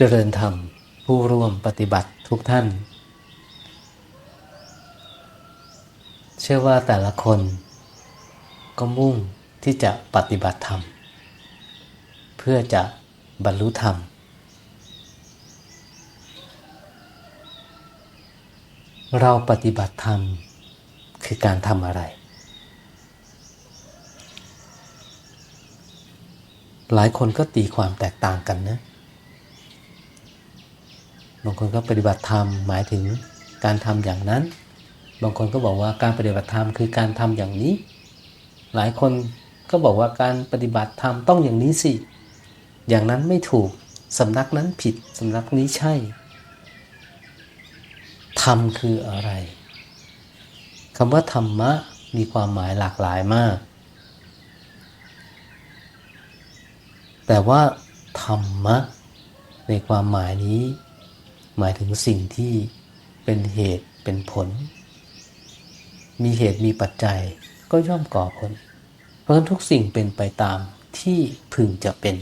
เจริญธรรม ผู้ร่วมปฏิบัติทุกท่าน เชื่อว่าแต่ละคน ก็มุ่งที่จะปฏิบัติธรรม เพื่อจะบรรลุธรรม เราปฏิบัติธรรม คือการทำอะไร หลายคนก็ตีความแตกต่างกันนะ บางคนก็ปฏิบัติธรรมหมายถึงการทำอย่างนั้น บางคนก็บอกว่าการปฏิบัติธรรมคือการทำอย่างนี้ หลายคนก็บอกว่าการปฏิบัติธรรมต้องอย่างนี้สิ อย่างนั้นไม่ถูกสำนักนั้นผิดสำนักนี้ใช่ธรรมคืออะไรคำว่าธรรมะมีความหมายหลากหลายมาก แต่ว่าธรรมะในความหมายนี้ หมายถึงสิ่งที่เป็นเหตุเป็นผล มีเหตุมีปัจจัยก็ย่อมก่อผล เพราะฉะนั้นทุกสิ่งเป็นไปตามที่พึงจะเป็น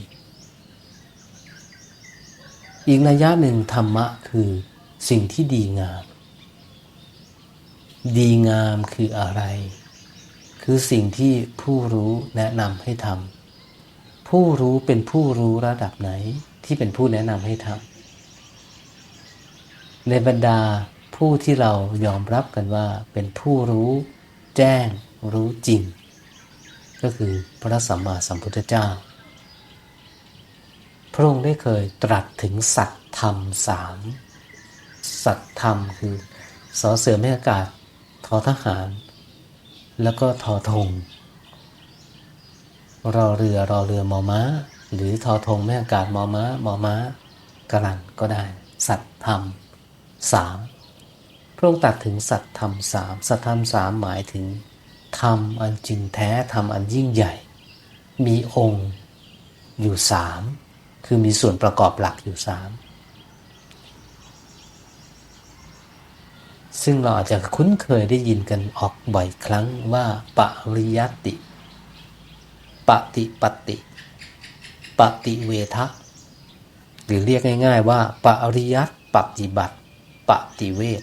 อีกนัยยะหนึ่งธรรมะคือสิ่งที่ดีงาม ดีงามคืออะไร คือสิ่งที่ผู้รู้แนะนำให้ทำผู้รู้เป็นผู้รู้ระดับไหนที่เป็นผู้แนะนำให้ทำ ในบรรดาผู้ที่เรายอมรับกันว่าเป็นผู้รู้แจ้งรู้จริง ก็คือพระสัมมาสัมพุทธเจ้า พระองค์ได้เคยตรัสถึงสัตธรรมสามสัตธรรมคือสอเสือไม่อากาศทอทหาร แล้วก็ทอธงรอเรือรอเรือมอม้า หรือทอธงไม่อากาศมอม้ามอม้ากรันก็ได้ สัตธรรม สามพระองค์ตรัสถึงสัตธรรมสามสัตธรรมสามหมายถึงธรรมอันจริงแท้ธรรมอันยิ่งใหญ่ มีองค์อยู่สามคือมีส่วนประกอบหลักอยู่สามซึ่งเราอาจจะคุ้นเคยได้ยินกันออกบ่อยครั้งว่า ปริยัติ ปฏิปติปฏิเวทะหรือเรียกง่าย ๆ ว่า ปริยัติปฏิบัติ ปฏิเวท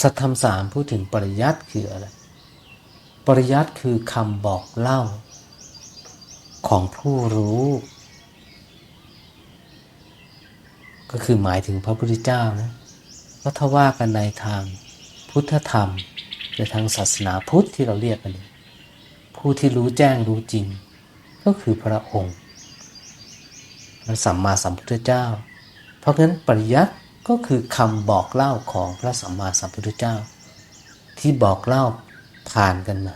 สัทธรรมสามพูดถึงปริยัติคืออะไร ปริยัติคือคำบอกเล่า ของผู้รู้ ก็คือหมายถึงพระพุทธเจ้านะก็ถ้าว่ากันในทางพุทธธรรมในทางศาสนาพุทธที่เราเรียกกันนี้ผู้ที่รู้แจ้งรู้จริง ก็คือพระองค์ พระสัมมาสัมพุทธเจ้า เพราะงั้นปริยัติก็คือคำบอกเล่าของพระสัมมาสัมพุทธเจ้า ที่บอกเล่าผ่านกันมา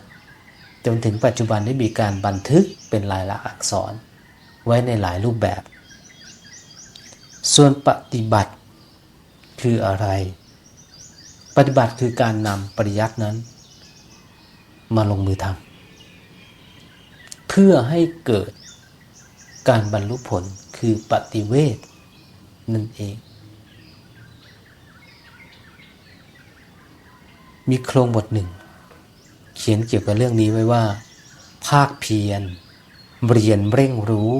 จนถึงปัจจุบันได้มีการบันทึกเป็นลายลักษณ์อักษร ไว้ในหลายรูปแบบ ส่วนปฏิบัติคืออะไร ปฏิบัติคือการนำปริยัตินั้น มาลงมือทำเพื่อให้เกิดการบรรลุผล คือปฏิเวทนั่นเอง มีโครงบทหนึ่ง เขียนเกี่ยวกับเรื่องนี้ไว้ว่า ภาคเพียรเรียนเร่งรู้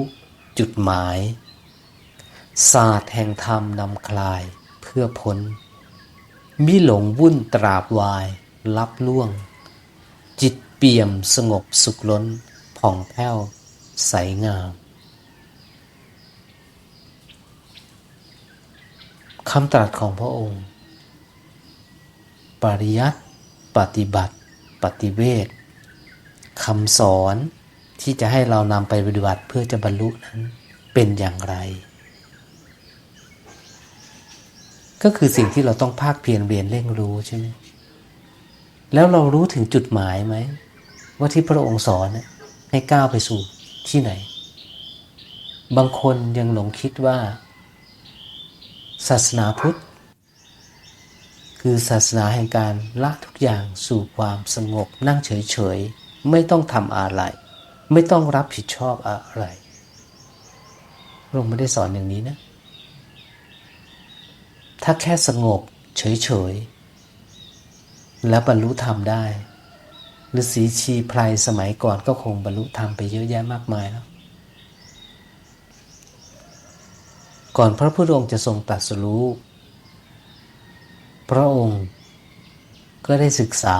จุดหมาย ศาสตร์แห่งธรรมนำคลายเพื่อพ้นมิหลงวุ่นตราบวายลับล่วง จิตเปี่ยมสงบสุขล้นผ่องแผ้ว ใสงาม คำตรัสของพระองค์ ปริยัติปฏิบัติ ปฏิเวทคำสอนที่จะให้เรานำไปปฏิบัติเพื่อจะบรรลุนั้นเป็นอย่างไร ก็คือสิ่งที่เราต้องภาคเพียรเรียนเร่งรู้ใช่ไหมแล้วเรารู้ถึงจุดหมายไหม ว่าที่พระองค์สอนให้ก้าวไปสู่ที่ไหน บางคนยังหลงคิดว่า ศาสนาพุทธ คือศาสนาแห่งการละทุกอย่างสู่ความสงบนั่งเฉยๆ ไม่ต้องทำอะไร ไม่ต้องรับผิดชอบอะไรพระองค์ไม่ได้สอนอย่างนี้นะ ถ้าแค่สงบเฉยๆ แล้วบรรลุธรรมได้หรือสีชีไพรสมัยก่อนก็คงบรรลุธรรมไปเยอะแยะมากมายแล้ว ก่อนพระพุทธองค์จะทรงตรัสรู้ พระองค์ก็ได้ศึกษา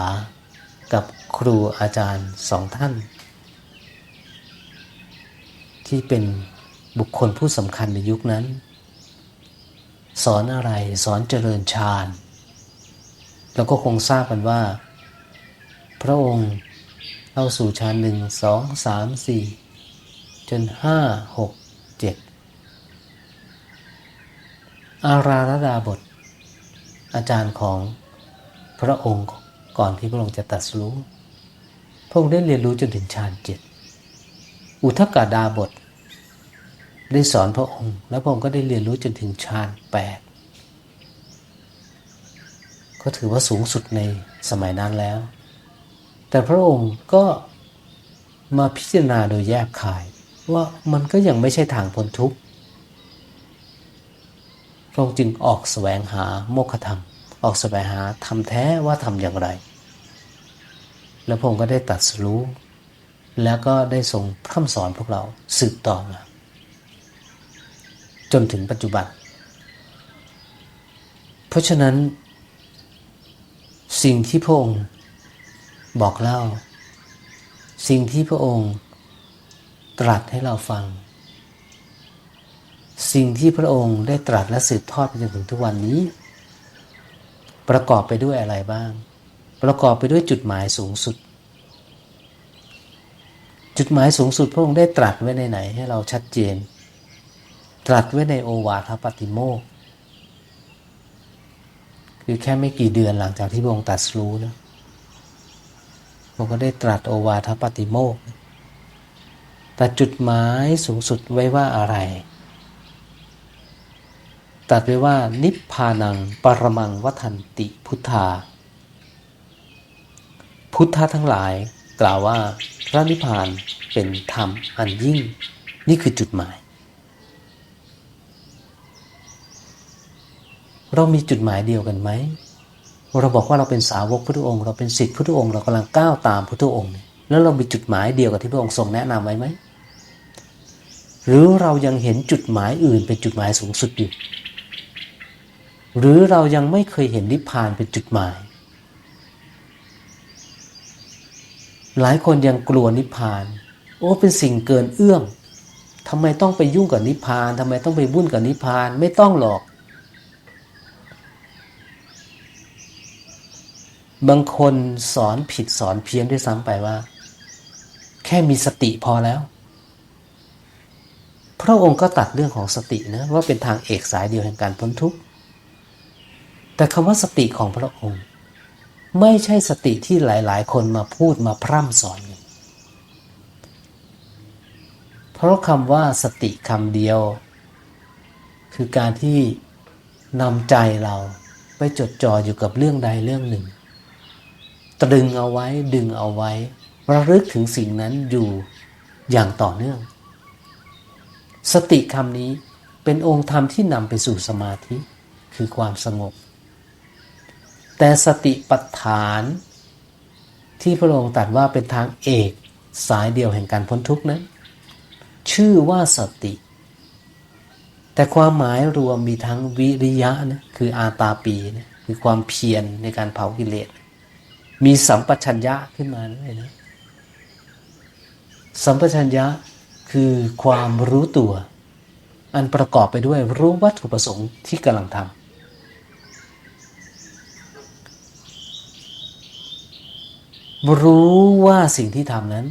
กับครูอาจารย์สองท่าน ที่เป็นบุคคลผู้สำคัญในยุคนั้น สอนอะไรสอนเจริญฌานเราก็คงทราบกันว่า พระองค์เข้าสู่ฌานหนึ่งสองสามสี่จนห้าหกเจ็ด อาราธดาบท อาจารย์ของพระองค์ก่อนที่พระองค์จะตรัสรู้พระองค์ได้เรียนรู้จนถึงฌานเจ็ดอุทกาดาบท ได้สอนพระองค์ แล้วพระองค์ก็ได้เรียนรู้จนถึงฌานแปดก็ถือว่าสูงสุดในสมัยนั้นแล้ว แต่พระองค์ก็มาพิจารณาโดยแยกขาย ว่ามันก็ยังไม่ใช่ทางพ้นทุกข์ พระองค์จึงออกแสวงหาโมฆะธรรม ออกแสวงหาธรรมแท้ว่าทำอย่างไร แล้วพระองค์ก็ได้ตัดรู้ แล้วก็ได้ทรงพร่ำสอนพวกเราสืบต่อมา จนถึงปัจจุบัน เพราะฉะนั้น สิ่งที่พระองค์บอกเล่า สิ่งที่พระองค์ตรัสให้เราฟัง สิ่งที่พระองค์ได้ตรัสและสืบทอดไปจนถึงทุกวันนี้ ประกอบไปด้วยอะไรบ้าง ประกอบไปด้วยจุดหมายสูงสุด จุดหมายสูงสุดพระองค์ได้ตรัสไว้ในไหน ให้เราชัดเจน ตรัสไว้ในโอวาทปาติโมกคือแค่ไม่กี่เดือนหลังจากที่พระองค์ตรัสรู้นะพระองค์ก็ได้ตรัสโอวาทปาติโมกแต่จุดหมายสูงสุดไว้ว่าอะไร ตรัสไว้ว่านิพพานังปรมังวัฏันติพุทธา พุทธะทั้งหลายกล่าวว่าพระนิพพานเป็นธรรมอันยิ่ง นี่คือจุดหมาย เรามีจุดหมายเดียวกันไหม เราบอกว่าเราเป็นสาวกพุทธองค์ เราเป็นศิษย์พุทธองค์เรากำลังก้าวตามพุทธองค์เนี่ยแล้วเรามีจุดหมายเดียวกับที่พระองค์ทรงแนะนำไว้ไหมหรือเรายังเห็นจุดหมายอื่นเป็นจุดหมายสูงสุดอยู่ หรือเรายังไม่เคยเห็นนิพพานเป็นจุดหมาย หลายคนยังกลัวนิพพาน โอ้เป็นสิ่งเกินเอื้อมทำไมต้องไปยุ่งกับนิพพานทำไมต้องไปวุ่นกับนิพพานไม่ต้องหรอก บางคนสอนผิดสอนเพี้ยนด้วยซ้ำไปว่า แค่มีสติพอแล้ว พระองค์ก็ตัดเรื่องของสตินะว่าเป็นทางเอกสายเดียวแห่งการพ้นทุกข์ แต่คำว่าสติของพระองค์ ไม่ใช่สติที่หลาย ๆ คนมาพูดมาพร่ำสอนกันเพราะคำว่าสติคำเดียว คือการที่นำใจเราไปจดจ่ออยู่กับเรื่องใดเรื่องหนึ่ง ตรึงเอาไว้ดึงเอาไว้ระลึกถึงสิ่งนั้นอยู่อย่างต่อเนื่อง สติคำนี้เป็นองค์ธรรมที่นำไปสู่สมาธิ คือความสงบ แต่สติปัฏฐาน ที่พระองค์ตรัสว่าเป็นทางเอกสายเดียวแห่งการพ้นทุกข์นั้น ชื่อว่าสติ แต่ความหมายรวมมีทั้งวิริยะนะคืออาตาปีนะคือความเพียรในการเผากิเลส มีสัมปชัญญะขึ้นมาด้วยนะสัมปชัญญะคือความรู้ตัว อันประกอบไปด้วยรู้วัตถุประสงค์ที่กำลังทำ รู้ว่าสิ่งที่ทำนั้น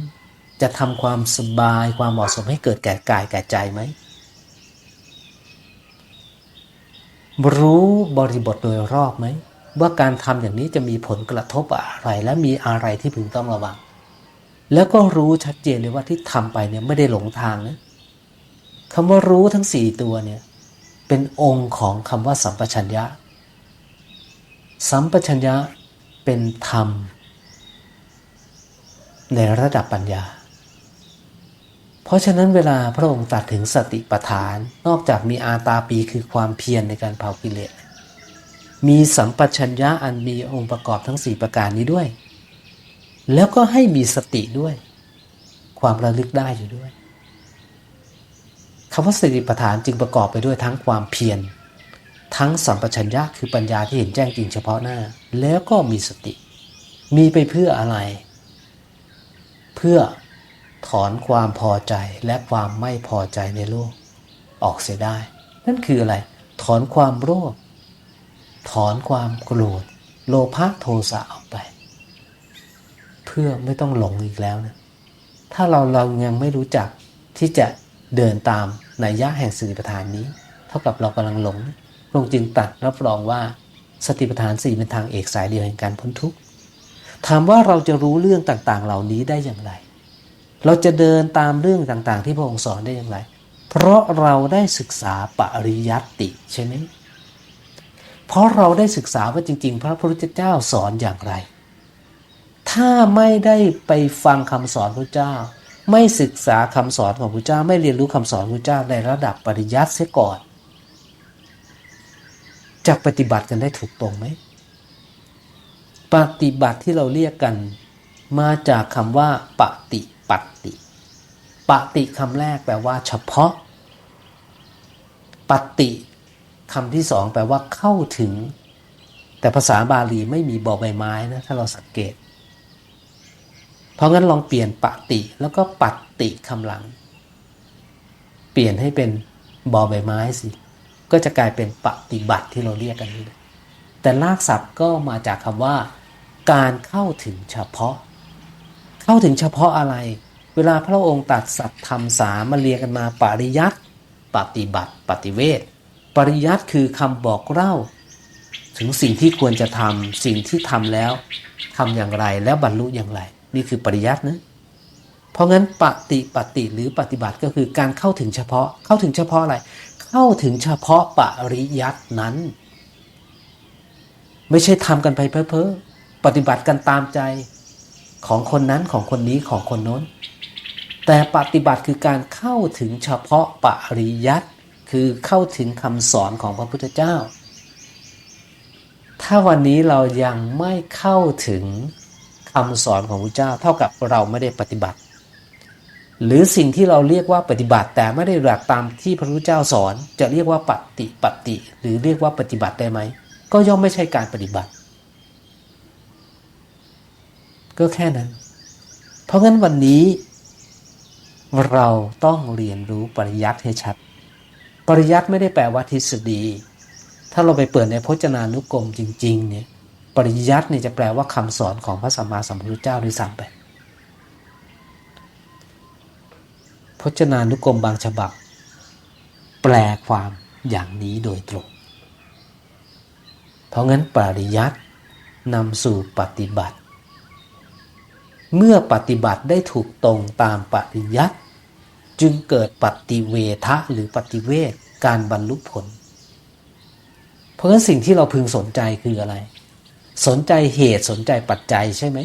จะทำความสบายความเหมาะสมให้เกิดแก่กายแก่ใจไหม รู้บริบทโดยรอบไหม ว่าการทำอย่างนี้จะมีผลกระทบอะไร และมีอะไรที่พึงต้องระวัง แล้วก็รู้ชัดเจนเลยว่าที่ทำไปเนี่ยไม่ได้หลงทางนะคำว่ารู้ทั้งสี่ตัวเนี่ยเป็นองค์ของคำว่าสัมปชัญญะ สัมปชัญญะเป็นธรรม ในระดับปัญญา เพราะฉะนั้นเวลาพระองค์ตรัสถึงสติปัฏฐาน นอกจากมีอาตาปีคือความเพียรในการเผากิเลส มีสัมปชัญญะอันมีองค์ประกอบทั้ง 4 ประการนี้ด้วย แล้วก็ให้มีสติด้วย ความระลึกได้อยู่ด้วยคำว่าสติปัฏฐานจึงประกอบไปด้วยทั้งความเพียรทั้งสัมปชัญญะคือปัญญาที่เห็นแจ้งจริงเฉพาะหน้า แล้วก็มีสติ มีไปเพื่ออะไร เพื่อถอนความพอใจและความไม่พอใจในโลก ออกเสียได้ นั่นคืออะไร ถอนความโลภถอนความโกรธโลภะโทสะออกไป เพื่อไม่ต้องหลงอีกแล้วนะถ้าเราเรายังไม่รู้จักที่จะเดินตามนัยยะแห่งสติปัฏฐานนี้ เท่ากับเรากำลังหลงพระองค์จึงตัดรับรองว่าสติปัฏฐานสี่เป็นทางเอกสายเดียวแห่งการพ้นทุกข์ ถามว่าเราจะรู้เรื่องต่างๆ เหล่านี้ได้อย่างไร เราจะเดินตามเรื่องต่างๆ ที่พระองค์สอนได้อย่างไร เพราะเราได้ศึกษาปริยัติใช่ไหมเพราะเราได้ศึกษาว่าจริง ๆ พระพุทธเจ้าสอนอย่างไร ถ้าไม่ได้ไปฟังคำสอนพระเจ้า ไม่ศึกษาคำสอนของพระเจ้า ไม่เรียนรู้คำสอนพระเจ้าในระดับปริยัติเสียก่อนจะปฏิบัติกันได้ถูกตรงไหม ปฏิบัติที่เราเรียกกัน มาจากคำว่า ปฏิปัติปฏิคำแรกแปลว่า เฉพาะ ปฏิคำที่สองแปลว่าเข้าถึง แต่ภาษาบาลีไม่มีบอใบไม้นะ ถ้าเราสังเกต เพราะงั้นลองเปลี่ยนปฏิแล้วก็ปฏิคำหลัง เปลี่ยนให้เป็นบอใบไม้สิ ก็จะกลายเป็นปฏิบัติที่เราเรียกกันนี่แต่ลากศัพท์ก็มาจากคำว่า การเข้าถึงเฉพาะ เข้าถึงเฉพาะอะไร เวลาพระองค์ตัดสัตธรรมสามมาเรียงกันมาปริยัติปฏิบัติ ปฏิเวทปริยัติคือคำบอกเล่า ถึงสิ่งที่ควรจะทำสิ่งที่ทำแล้วทำอย่างไรแล้วบรรลุอย่างไร นี่คือปริยัตินะเพราะงั้นปฏิปฏิหรือปฏิบัติก็คือการเข้าถึงเฉพาะเข้าถึงเฉพาะอะไร เข้าถึงเฉพาะปริยัตินั้น ไม่ใช่ทำกันไปเพ้อเพ้อ ปฏิบัติกันตามใจของคนนั้นของคนนี้ของคนโน้น แต่ปฏิบัติคือการเข้าถึงเฉพาะปริยัติคือเข้าถึงคำสอนของพระพุทธเจ้า ถ้าวันนี้เรายังไม่เข้าถึงคำสอนของพระเจ้า เท่ากับเราไม่ได้ปฏิบัติ หรือสิ่งที่เราเรียกว่าปฏิบัติแต่ไม่ได้หลักตามที่พระพุทธเจ้าสอน จะเรียกว่าปฏิปฏิหรือเรียกว่าปฏิบัติได้ไหม ก็ย่อมไม่ใช่การปฏิบัติ ก็แค่นั้น เพราะงั้นวันนี้เราต้องเรียนรู้ปริยัติให้ชัด ปริยัติไม่ได้แปลว่าทฤษฎี ถ้าเราไปเปิดในพจนานุกรมจริง ๆ เนี่ย ปริยัติเนี่ยจะแปลว่าคำสอนของพระสัมมาสัมพุทธเจ้าด้วยซ้ำไป พจนานุกรมบางฉบับ แปลความอย่างนี้โดยตรง เพราะงั้นปริยัตินำสู่ปฏิบัติ เมื่อปฏิบัติได้ถูกตรงตามปริยัติจึงเกิดปฏิเวทะหรือปฏิเวทการบรรลุผล เพราะฉะนั้นสิ่งที่เราพึงสนใจคืออะไร สนใจเหตุสนใจปัจจัยใช่ไหม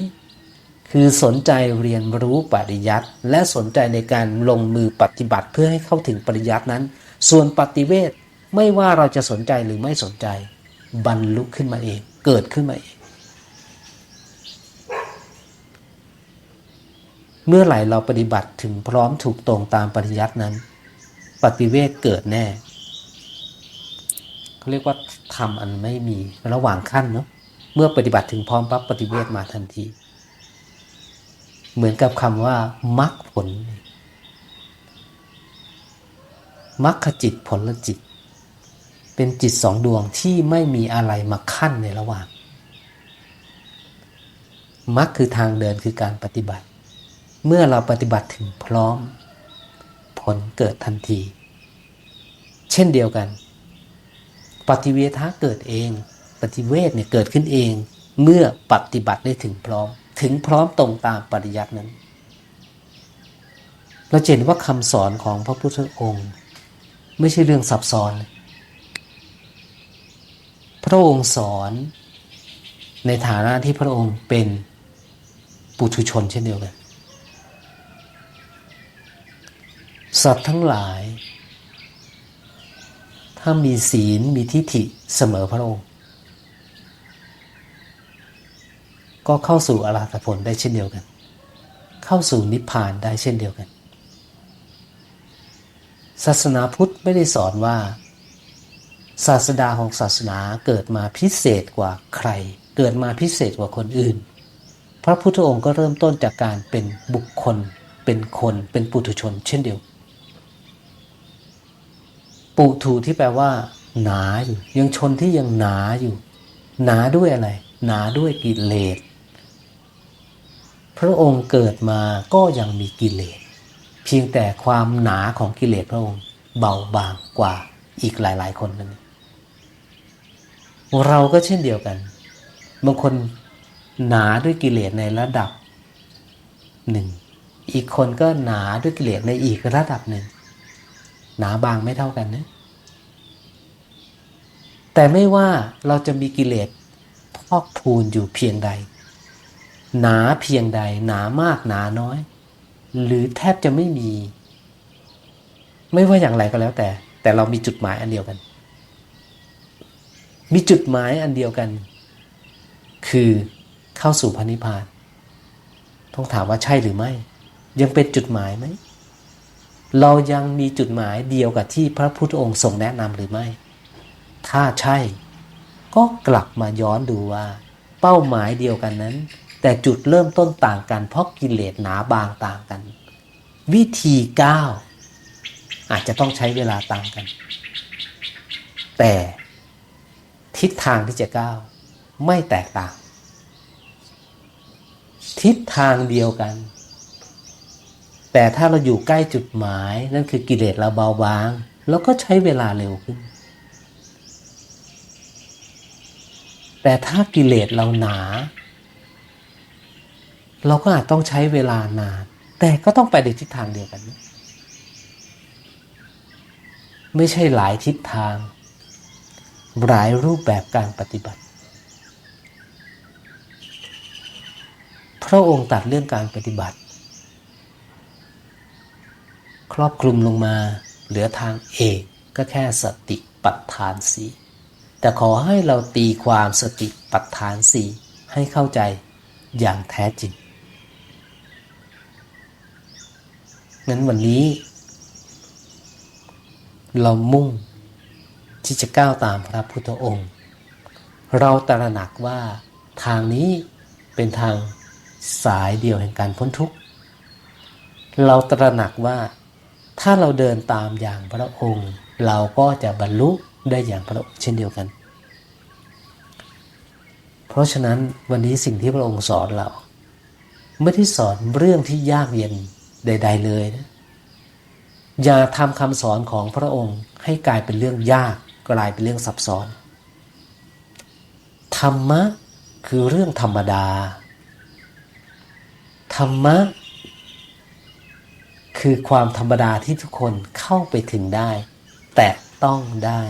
คือสนใจเรียนรู้ปริยัติและสนใจในการลงมือปฏิบัติเพื่อให้เข้าถึงปริยัตินั้น ส่วนปฏิเวทไม่ว่าเราจะสนใจหรือไม่สนใจ บรรลุขึ้นมาเอง เกิดขึ้นมาเอง เมื่อไหร่เราปฏิบัติถึงพร้อมถูกตรงตามปริยัตินั้น ปฏิเวทเกิดแน่เขาเรียกว่าทำอันไม่มีระหว่างขั้นเนาะเมื่อปฏิบัติถึงพร้อมปั๊บปฏิเวทมาทันที เหมือนกับคำว่ามรรคผลมรรคจิตผลจิต เป็นจิตสองดวงที่ไม่มีอะไรมาขั้นในระหว่างมรรคคือทางเดินคือการปฏิบัติ เมื่อเราปฏิบัติถึงพร้อม ผลเกิดทันที เช่นเดียวกัน ปฏิเวทะเกิดเอง ปฏิเวทเนี่ยเกิดขึ้นเอง เมื่อปฏิบัติได้ถึงพร้อม ถึงพร้อมตรงตามปริยัตินั้น เราเห็นว่าคำสอนของพระพุทธองค์ ไม่ใช่เรื่องซับซ้อน พระองค์สอนในฐานะที่พระองค์เป็นปุถุชนเช่นเดียวกัน สัตว์ทั้งหลาย ถ้ามีศีลมีทิฏฐิเสมอพระองค์ ก็เข้าสู่อรหัตผลได้เช่นเดียวกัน เข้าสู่นิพพานได้เช่นเดียวกัน ศาสนาพุทธไม่ได้สอนว่า ศาสดาของศาสนาเกิดมาพิเศษกว่าใคร เกิดมาพิเศษกว่าคนอื่น พระพุทธองค์ก็เริ่มต้นจากการเป็นบุคคลเป็นคนเป็นปุถุชนเช่นเดียวกัน ปุถุที่แปลว่า หนาอยู่ยังชนที่ยังหนาอยู่ หนาด้วยอะไร หนาด้วยกิเลสพระองค์เกิดมาก็ยังมีกิเลส เพียงแต่ความหนาของกิเลสพระองค์ เบาบางกว่าอีกหลาย ๆ คนนั้นเราก็เช่นเดียวกันบางคนหนาด้วยกิเลสในระดับหนึ่งอีกคนก็หนาด้วยกิเลสในอีกระดับหนึ่ง หนาบางไม่เท่ากันนะ แต่ไม่ว่าเราจะมีกิเลสพอกพูนอยู่เพียงใด หนาเพียงใด หนามากหนาน้อย หรือแทบจะไม่มี ไม่ว่าอย่างไรก็แล้วแต่ แต่เรามีจุดหมายอันเดียวกัน มีจุดหมายอันเดียวกัน คือเข้าสู่พระนิพพาน ต้องถามว่าใช่หรือไม่ ยังเป็นจุดหมายไหม เรายังมีจุดหมายเดียวกับที่พระพุทธองค์ทรงแนะนำหรือไม่ ถ้าใช่ ก็กลับมาย้อนดูว่า เป้าหมายเดียวกันนั้น แต่จุดเริ่มต้นต่างกัน เพราะกิเลสหนาบางต่างกัน วิธีก้าวอาจจะต้องใช้เวลาต่างกัน แต่ทิศทางที่จะก้าวไม่แตกต่าง ทิศทางเดียวกัน แต่ถ้าเราอยู่ใกล้จุดหมายนั่นคือกิเลสเราเบาบางเราก็ใช้เวลาเร็วขึ้น แต่ถ้ากิเลสเราหนา เราก็อาจต้องใช้เวลานาน แต่ก็ต้องไปในทิศทางเดียวกัน ไม่ใช่หลายทิศทาง หลายรูปแบบการปฏิบัติ พระองค์ตัดเรื่องการปฏิบัติ ครอบคลุมลงมา เหลือทางเอกก็แค่สติปัฏฐานสีแต่ขอให้เราตีความสติปัฏฐานสีให้เข้าใจอย่างแท้จริงนั้นวันนี้ เรามุ่งที่จะก้าวตามพระพุทธองค์ เราตระหนักว่าทางนี้เป็นทางสายเดียวแห่งการพ้นทุกข์ เราตระหนักว่า ถ้าเราเดินตามอย่างพระองค์ เราก็จะบรรลุได้อย่างพระองค์เช่นเดียวกัน เพราะฉะนั้นวันนี้สิ่งที่พระองค์สอนเราไม่ได้สอนเรื่องที่ยากเย็นใด ๆ เลยนะอย่าทำคำสอนของพระองค์ให้กลายเป็นเรื่องยากกลายเป็นเรื่องซับซ้อน ธรรมะคือเรื่องธรรมดา ธรรมะ คือความธรรมดาที่ทุกคนเข้าไปถึงได้ แต่ต้องได้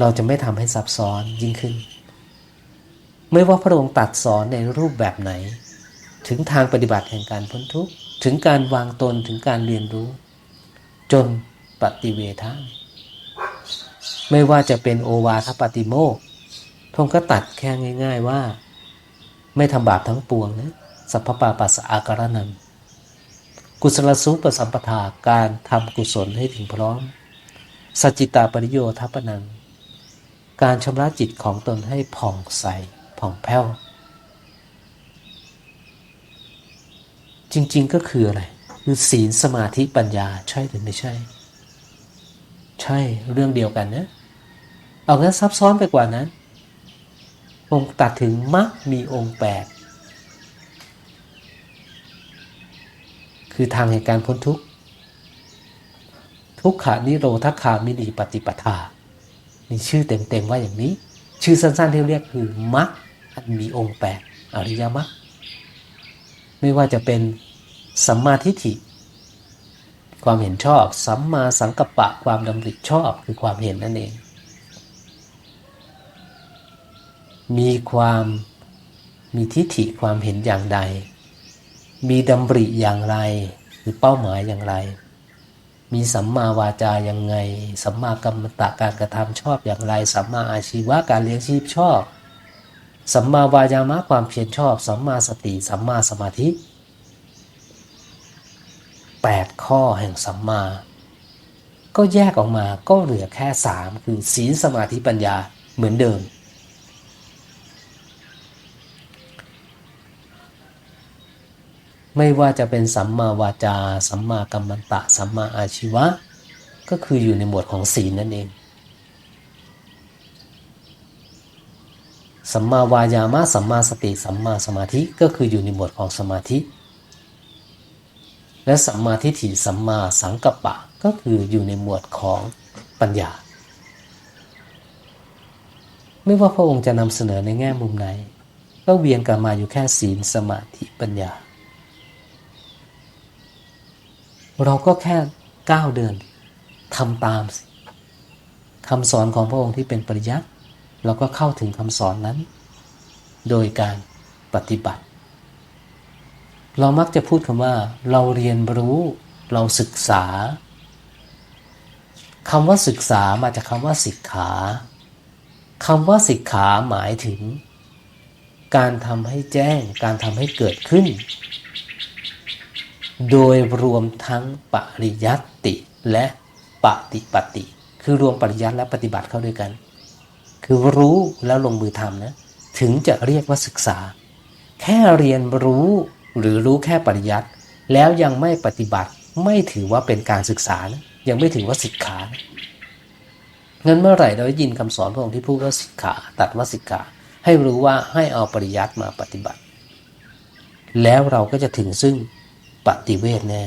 เราจะไม่ทำให้ซับซ้อนยิ่งขึ้น ไม่ว่าพระองค์ตัดสอนในรูปแบบไหน ถึงทางปฏิบัติแห่งการพ้นทุกข์ถึงการวางตนถึงการเรียนรู้ จนปฏิเวทาไม่ว่าจะเป็นโอวาทปฏิโมกพระองค์ก็ตัดแค่ง่าย ๆว่า ไม่ทำบาปทั้งปวงนะสัพพปาปัสสะอาการนัน กุศลสุปสัมปทาการทำกุศลให้ถึงพร้อมสัจจิตาปริโยทัปนัง การชำระจิตของตนให้ผ่องใส ผ่องแผ้ว จริงๆก็คืออะไร คือศีลสมาธิปัญญาใช่หรือไม่ใช่ ใช่เรื่องเดียวกันนะ เอางั้นซับซ้อนไปกว่านั้น องค์ตัดถึงมรรคมีองค์แปด คือทางแห่งการพ้นทุกข์ทุกขานิโรธคามินีปฏิปทา มีชื่อเต็มๆว่าอย่างนี้ ชื่อสั้นๆที่เรียกคือมรรคอันมีองค์แปดอริยมรรคไม่ว่าจะเป็นสัมมาทิฏฐิ ความเห็นชอบ สัมมาสังกัปปะความดำริชอบคือความเห็นนั่นเอง มีความมีทิฏฐิความเห็นอย่างใด มีดำริอย่างไรคือเป้าหมายอย่างไร มีสัมมาวาจาอย่างไง สัมมากรรมตะการกระทำชอบอย่างไร สัมมาอาชีวะการเลี้ยงชีพชอบ สัมมาวายามะความเพียรชอบ สัมมาสติ สัมมาสมาธิ 8 ข้อแห่งสัมมา ก็แยกออกมาก็เหลือแค่ 3 คือศีลสมาธิปัญญาเหมือนเดิม ไม่ว่าจะเป็นสัมมาวาจา สัมมากัมมันตะ สัมมาอาชีวะ ก็คืออยู่ในหมวดของศีลนั่นเอง สัมมาวายามะ สัมมาสติ สัมมาสมาธิ ก็คืออยู่ในหมวดของสมาธิ และสัมมาทิฏฐิ สัมมาสังกัปปะ ก็คืออยู่ในหมวดของปัญญา ไม่ว่าพระองค์จะนำเสนอในแง่มุมไหน ก็เวียนกลับมาอยู่แค่ศีล สมาธิ ปัญญา เราก็แค่ก้าวเดินทำตามสิคำสอนของพระองค์ที่เป็นปริยัติเราก็เข้าถึงคำสอนนั้น โดยการปฏิบัติ เรามักจะพูดคำว่า เราเรียนรู้เราศึกษาคำว่าศึกษามาจากคำว่าสิกขาคำว่าสิกขาหมายถึง การทำให้แจ้ง การทำให้เกิดขึ้น โดยรวมทั้งปริยัติและปฏิปฏิคือรวมปริยัติและปฏิบัติเข้าด้วยกัน คือรู้แล้วลงมือทำนะ ถึงจะเรียกว่าศึกษา แค่เรียนรู้หรือรู้แค่ปริยัติ แล้วยังไม่ปฏิบัติไม่ถือว่าเป็นการศึกษานะยังไม่ถือว่าสิกขานะงั้นเมื่อไหร่เราได้ยินคำสอนพระองค์ที่พูดว่าสิกขา ตัดว่าสิกขาให้รู้ว่าให้เอาปริยัติมาปฏิบัติ แล้วเราก็จะถึงซึ่ง ปฏิเวทแน่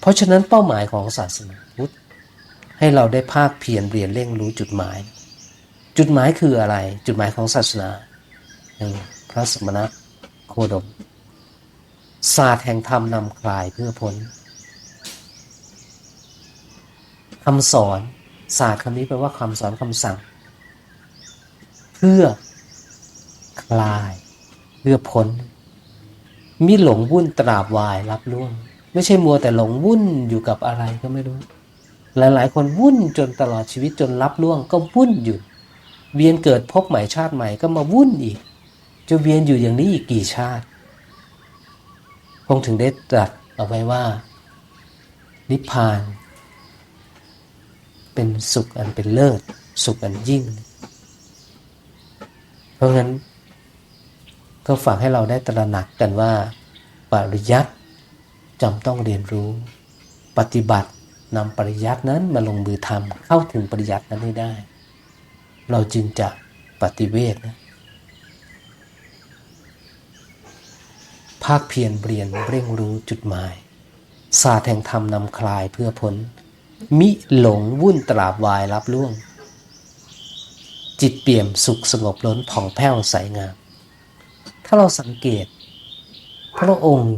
เพราะฉะนั้นเป้าหมายของศาสนาพุทธให้เราได้ภาคเพียรเรียนเร่งรู้จุดหมาย จุดหมายคืออะไร จุดหมายของศาสนาหนึ่งพระสมณะโคดม ศาสตร์แห่งธรรมนำคลายเพื่อพ้นคำสอนศาสตร์คำนี้แปลว่าคำสอนคำสั่ง เพื่อคลาย เพื่อพ้น มิหลงวุ่นตราบวายรับล่วง ไม่ใช่มัวแต่หลงวุ่นอยู่กับอะไรก็ไม่รู้ หลายๆ คนวุ่นจนตลอดชีวิตจนรับล่วง ก็วุ่นอยู่เวียนเกิดพบใหม่ชาติใหม่ก็มาวุ่นอีก จะเวียนอยู่อย่างนี้อีกกี่ชาติพงถึงได้ตรัสเอาไว้ว่า นิพพาน เป็นสุขอันเป็นเลิศ สุขอันยิ่ง เพราะงั้น ก็ฝากให้เราได้ตระหนักกันว่า ปริยัติจำต้องเรียนรู้ ปฏิบัตินำปริยัตินั้นมาลงมือทำเข้าถึงปริยัตินั้นให้ได้ เราจึงจะปฏิเวทนะภาคเพียรเรียนเร่งรู้จุดหมาย ศาสตร์แห่งธรรมนำคลายเพื่อพ้นมิหลงวุ่นตราบวายรับล่วง จิตเปี่ยมสุขสงบล้นผ่องแผ้วใสงาม ถ้าเราสังเกต พระองค์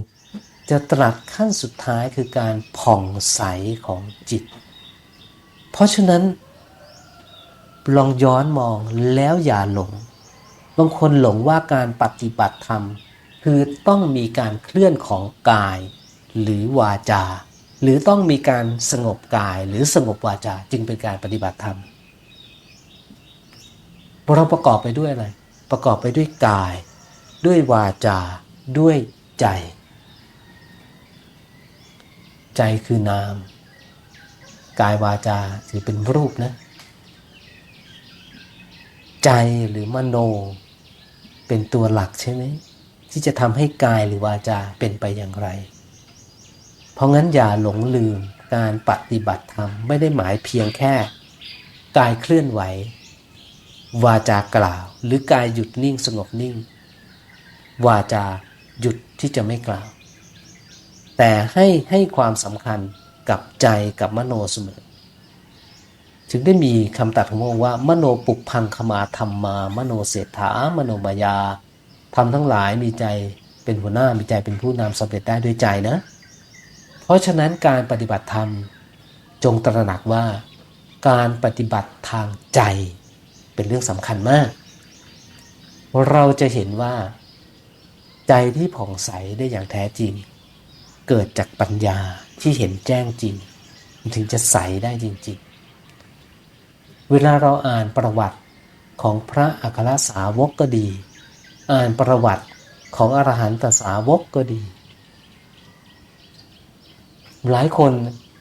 จะตรัสขั้นสุดท้ายคือการผ่องใสของจิต เพราะฉะนั้น ลองย้อนมองแล้วอย่าหลง บางคนหลงว่าการปฏิบัติธรรม คือต้องมีการเคลื่อนของกาย หรือวาจา หรือต้องมีการสงบกายหรือสงบวาจาจึงเป็นการปฏิบัติธรรมเราประกอบไปด้วยอะไร ประกอบไปด้วยกาย ด้วยวาจา ด้วยใจ ใจคือนาม กายวาจาถือเป็นรูปนะ ใจหรือมโน เป็นตัวหลักใช่ไหมที่จะทำให้กายหรือวาจาเป็นไปอย่างไร เพราะงั้นอย่าหลงลืมการปฏิบัติธรรมไม่ได้หมายเพียงแค่ กายเคลื่อนไหว วาจากล่าว หรือกายหยุดนิ่งสงบนิ่ง วาจาหยุดที่จะไม่กล่าว แต่ให้ให้ความสำคัญกับใจกับมโนเสมอ ถึงได้มีคำตัดของพระองค์ว่า มโนปุพังขมาธรรมมา มโนเศรษฐามโนมายาทำทั้งหลายมีใจเป็นหัวหน้ามีใจเป็นผู้นำสำเร็จได้ด้วยใจนะ เพราะฉะนั้นการปฏิบัติธรรมจงตระหนักว่า การปฏิบัติทางใจเป็นเรื่องสำคัญมาก เราจะเห็นว่า ใจที่ผ่องใสได้อย่างแท้จริง เกิดจากปัญญาที่เห็นแจ้งจริง ถึงจะใสได้จริง ๆ เวลาเราอ่านประวัติของพระอัครสาวกก็ดี อ่านประวัติของอรหันตสาวกก็ดี หลายคน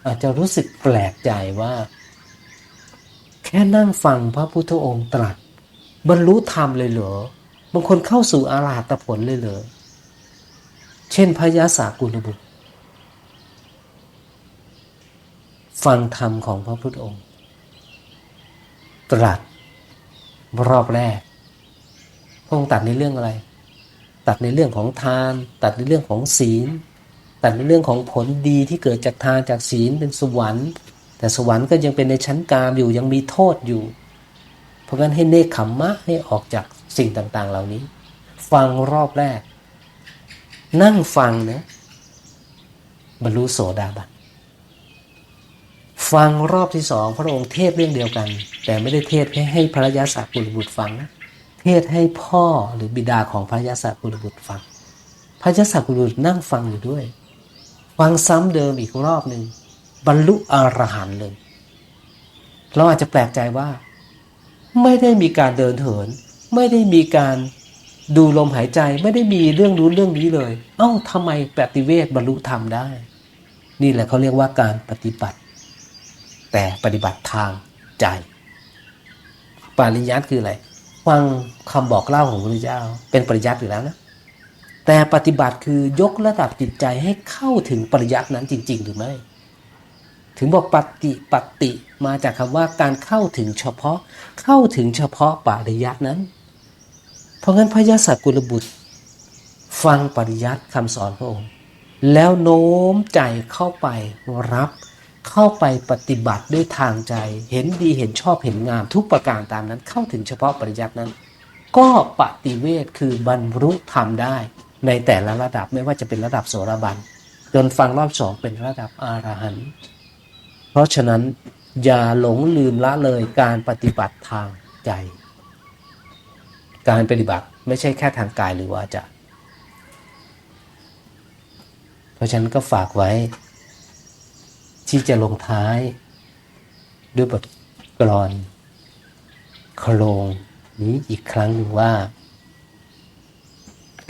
อาจจะรู้สึกแปลกใจว่า แค่นั่งฟังพระพุทธองค์ตรัส บรรลุธรรมเลยเหรอบางคนเข้าสู่อาราหัตผลเลยเหรอ เช่นพระยาสากุลบุตร ฟังธรรมของพระพุทธองค์ ตรัสรอบแรกพระองค์ตัดในเรื่องอะไร ตัดในเรื่องของทาน ตัดในเรื่องของศีล ตัดในเรื่องของผลดีที่เกิดจากทานจากศีลเป็นสวรรค์ แต่สวรรค์ก็ยังเป็นในชั้นกามอยู่ยังมีโทษอยู่ เพราะงั้นให้เนคขมมะให้ออกจากสิ่งต่างๆ เหล่านี้ ฟังรอบแรก นั่งฟังนะบรรลุโสดาบันฟังรอบที่สองพระองค์เทศเรื่องเดียวกัน แต่ไม่ได้เทศให้ให้พระยาสักุลบุตรฟังนะเทศให้พ่อหรือบิดาของพระยาสักุลบุตรฟัง พระยาสักุลบุตรนั่งฟังอยู่ด้วย ฟังซ้ำเดิมอีกรอบหนึ่งบรรลุอรหันต์เลยเราอาจจะแปลกใจว่า ไม่ได้มีการเดินเหิน ไม่ได้มีการ ดูลมหายใจไม่ได้มีเรื่องรู้เรื่องนี้เลย เอ้าทำไมปฏิเวทบรรลุธรรมได้ นี่แหละเขาเรียกว่าการปฏิบัติ แต่ปฏิบัติทางใจปริยัติคืออะไรฟังคำบอกเล่าของพระพุทธเจ้า เป็นปริยัติอยู่แล้วนะแต่ปฏิบัติคือยกระดับจิตใจให้เข้าถึงปริยัตินั้นจริง ๆ หรือไม่ ถึงบอกปฏิปฏิมาจากคำว่าการเข้าถึงเฉพาะเข้าถึงเฉพาะปริยัตินั้น เพราะงั้นพระยาสักกุลบุตร ฟังปริยัติคำสอนพระองค์ แล้วโน้มใจเข้าไปรับเข้าไปปฏิบัติด้วยทางใจ เห็นดีเห็นชอบเห็นงาม ทุกประการตามนั้นเข้าถึงเฉพาะปริยัตินั้น ก็ปฏิเวทคือบรรลุธรรมได้ ในแต่ละระดับไม่ว่าจะเป็นระดับโสดาบันจนฟังรอบสองเป็นระดับอรหันต์เพราะฉะนั้นอย่าหลงลืมละเลยการปฏิบัติทางใจ การปฏิบัติไม่ใช่แค่ทางกายหรือวาจาเพราะฉะนั้นก็ฝากไว้ ที่จะลงท้ายด้วยบทกลอนโครงนี้อีกครั้งหนึ่งว่า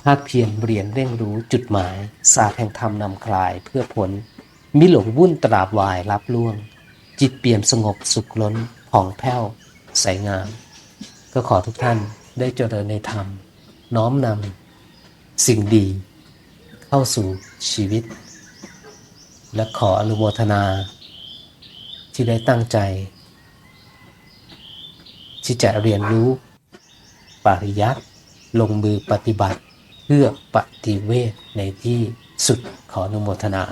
ภาคเพียรเรียนเร่งรู้จุดหมาย ศาสตร์แห่งธรรมนำคลายเพื่อผล มิหลงวุ่นตราบวายรับล่วง จิตเปี่ยมสงบสุขล้นผ่องแผ้วใสงาม ก็ขอทุกท่าน ได้เจริญในธรรม น้อมนำสิ่งดี เข้าสู่ชีวิต และขออนุโมทนา ที่ได้ตั้งใจ ที่จะเรียนรู้ ปริยัติลงมือปฏิบัติ เพื่อปฏิเวทในที่สุดขออนุโมทนา